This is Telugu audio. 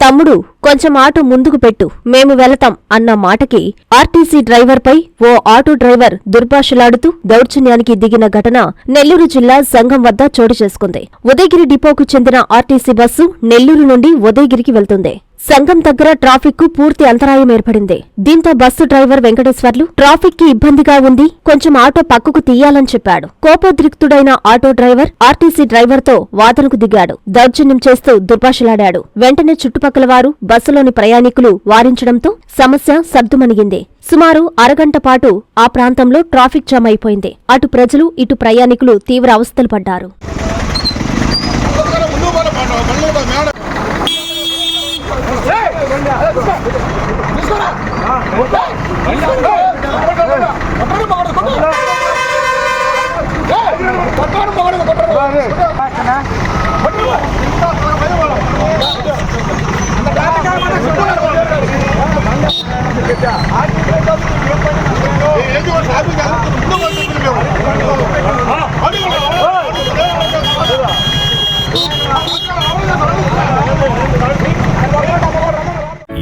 తమ్ముడు కొంచెం ఆటో ముందుకు పెట్టు మేము వెళతాం అన్న మాటకి ఆర్టీసీ డ్రైవర్పై ఓ ఆటో డ్రైవర్ దుర్భాషలాడుతూ దౌర్జన్యానికి దిగిన ఘటన నెల్లూరు జిల్లా సంఘం వద్ద చోటు చేసుకుంది. ఉదయగిరి డిపోకు చెందిన ఆర్టీసీ బస్సు నెల్లూరు నుండి ఉదయగిరికి వెళ్తుంది. సంఘం దగ్గర ట్రాఫిక్కు పూర్తి అంతరాయం ఏర్పడింది. దీంతో బస్సు డ్రైవర్ వెంకటేశ్వర్లు ట్రాఫిక్కి ఇబ్బందిగా ఉంది కొంచెం ఆటో పక్కకు తీయాలని చెప్పాడు. కోపోద్రిక్తుడైన ఆటో డ్రైవర్ ఆర్టీసీ డ్రైవర్తో వాదనకు దిగాడు. దౌర్జన్యం చేస్తూ దుర్భాషలాడాడు. వెంటనే చుట్టుపక్కల వారు బస్సులోని ప్రయాణికులు వారించడంతో సమస్య సర్దుమణిగింది సుమారు అరగంట పాటు ఆ ప్రాంతంలో ట్రాఫిక్ జామ్ అయిపోయింది అటు ప్రజలు ఇటు ప్రయాణికులు తీవ్ర అవస్థలు పడ్డారు కొట్టరు